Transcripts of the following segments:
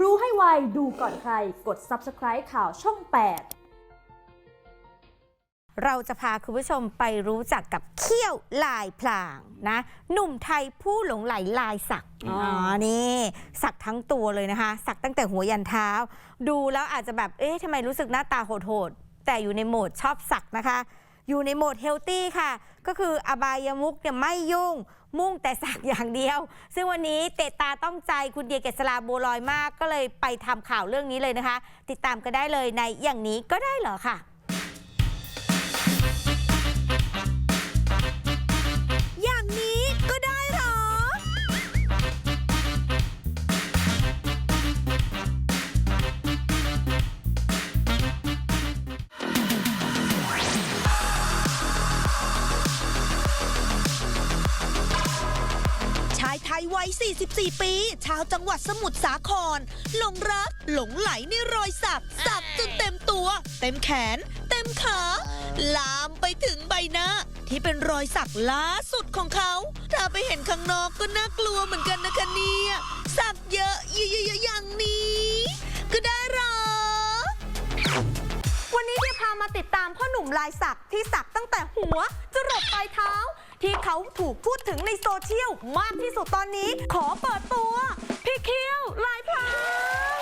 รู้ให้ไว ดูก่อนใคร กด subscribe ข่าวช่อง 8เราจะพาคุณผู้ชมไปรู้จักกับเขี้ยวลายพลางนะหนุ่มไทยผู้หลงไหลลายสักอ๋อ๋ออนี่สักทั้งตัวเลยนะคะ สักตั้งแต่หัวยันเท้า ดูแล้วอาจจะแบบเอ๊ะทำไมรู้สึกหน้าตาโหดๆแต่อยู่ในโหมดชอบสักนะคะ อยู่ในโหมดเฮลตี้ค่ะ ก็คืออบายมุกเนี่ยไม่ยุ่ง มุ่งแต่สักอย่างเดียว ซึ่งวันนี้เตะตาต้องใจคุณเดียเกษราบัวลอยมาก ก็เลยไปทำข่าวเรื่องนี้เลยนะคะ ติดตามก็ได้เลยในอย่างนี้ก็ได้เหรอค่ะายไทยวัย 44 ปี ชาวจังหวัดสมุทรสาครหลงรัก หลงไหลในรอยสัก สักจนเต็มตัว เต็มแขน เต็มขา ลามไปถึงใบหน้า ที่เป็นรอยสักล้าสุดของเขา ถ้าไปเห็นข้างนอกก็น่ากลัวเหมือนกันนะคะเนี่ย สักเยอะเยอะๆอย่างนี้ามาติดตามพ่อหนุ่มลายสักที่สักตั้งแต่หัวจรดปลายเท้า ที่เขาถูกพูดถึงในโซเชียลมากที่สุดตอนนี้ ขอเปิดตัว พี่เคียวลายพราง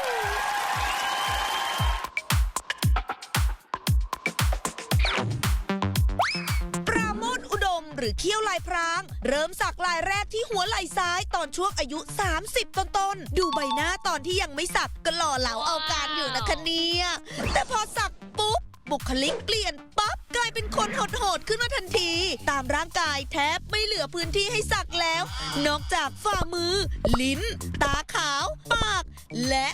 ปราโมทอุดมหรือเขี้ยวลายพราง เริ่มสักลายแรกที่หัวไหล่ซ้ายตอนช่วงอายุ 30 ต้นๆ ดูใบหน้าตอนที่ยังไม่สักก็หล่อเหลาเอาการอยู่นะคะเนี่ยแต่พอสัก บุคลิกเปลี่ยนปั๊บกลายเป็นคนโหดๆขึ้นมาทันที ตามร่างกายแทบไม่เหลือพื้นที่ให้สักแล้ว นอกจากฝ่ามือ ลิ้น ตาขาว ปาก และ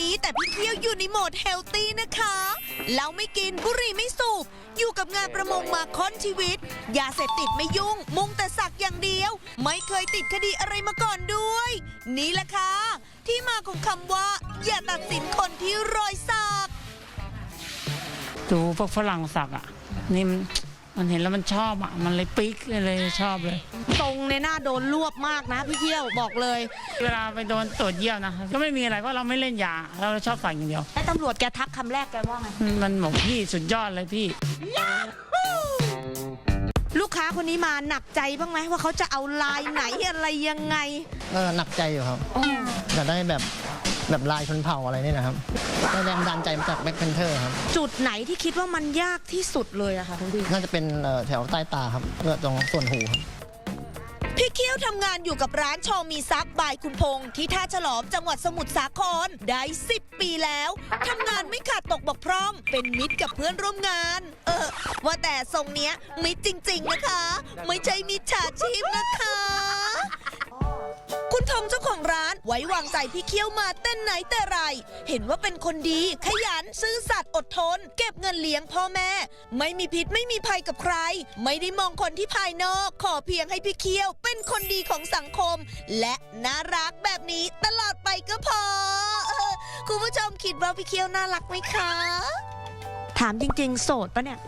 นี้แต่พี่เคียวอยู่ในโหมดเฮลตี้นะคะเหล้าไม่กินบุหรี่ไม่สูบ อยู่กับงานประมงมาค่อนชีวิต ยาเสพติดไม่ยุ่ง มุ่งแต่สักอย่างเดียว ไม่เคยติดคดีอะไรมาก่อนด้วย นี่แหละค่ะ ที่มาของคำว่า อย่าตัดสินคนที่รอยสัก ดูพวกฝรั่งสักอะ นี่มัน มันเห็นแล้วมันชอบอะ มันเลยปิ๊กเลยชอบเลย ตรงในหน้าโดนรวบมากนะพี่เคียวบอกเลย เวลาไปโดนตรวจเยี่ยวนะก็ไม่มีอะไรเพราะเราไม่เล่นยาเราชอบสักอย่างเดียวไอ้ตำรวจแกทักคำแรกแกว่าไง มันบอกพี่สุดยอดเลยพี่ ลูกค้าคนนี้มาหนักใจบ้างไหมว่าเขาจะเอาลายไหนอะไรยังไงเออหนักใจอยู่ครับอยากได้แบบ แบบลายชนเผ่าอะไรนี่นะครับได้แรงบันดาลใจมาจากแบ็คเพนเทอร์ครับ จุดไหนที่คิดว่ามันยากที่สุดเลยอะค่ะคุณพี่น่าจะเป็นเอ่อแถวใต้ตาครับเลือตรงส่วนหูครับ พี่เคี้ยวทำงานอยู่กับร้านชอมีซักบายคุณพงษ์ที่ท่าฉลอมจังหวัดสมุทรสาครได้ 10 ปีแล้วทำงานไม่ขาดตกบกพร่อง เป็นมิตรกับเพื่อนร่วมงาน เออ ว่าแต่ทรงเนี้ยมิตรจริง ๆ นะคะ ไม่ใช่มิจฉาชีพนะคะ คุณทอมเจ้าของร้านไว้วางใจพี่เคี้ยวมาเต้นไหนแต่ไร เห็นว่าเป็นคนดีขยันซื่อสัตย์อดทน เก็บเงินเลี้ยงพ่อแม่ ไม่มีพิษไม่มีภัยกับใคร ไม่ได้มองคนที่ภายนอก ขอเพียงให้พี่เคี้ยวเป็นคนดีของสังคม และน่ารักแบบนี้ตลอดไปก็พอ คุณผู้ชมคิดว่าพี่เคี้ยวน่ารักไหมคะ ถามจริงๆ โสดปะเนี่ย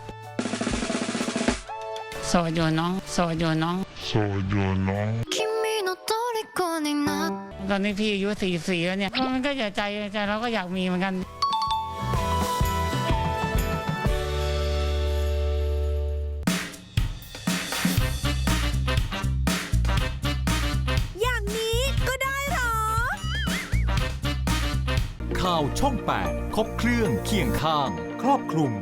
โสดอยู่น้องโสดอยู่น้องโสดอยู่น้อง ตอนนี้พี่อายุสี่สี่แล้วเนี่ยมันก็อยากใจใจเราก็อยากมีเหมือนกัน อย่างนี้ก็ได้เหรอ ข่าวช่อง 8 ครบเครื่องเคียงข้าง ครอบคลุม